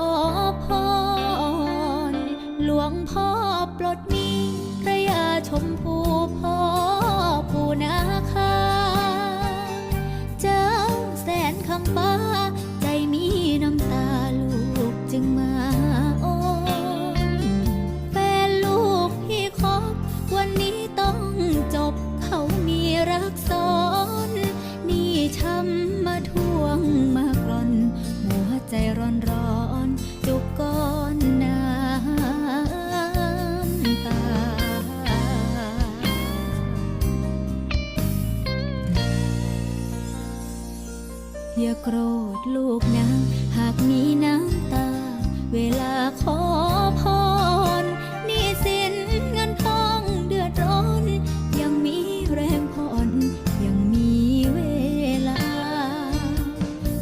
อ วงพ่อปลดหนี้พระยาชมพูพ่อผู้นาคา เจ้าแสนคำฟ้า อย่าโกรธลูกนะ หากมีน้ำตา เวลาขอพรนี่สินเงินทองเดือดร้อน ยังมีแรงผ่อนยังมีเวลา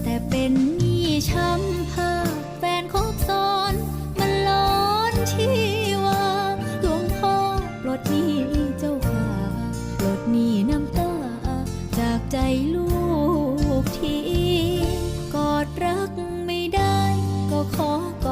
แต่เป็นหนี้ช้ำภาแฟนคบซ้อน มันร้อนชีวาหลวงพ่อปลดหนี้เจ้าค่ะปลดหนี้น้ำตา จากใจลูก ขอก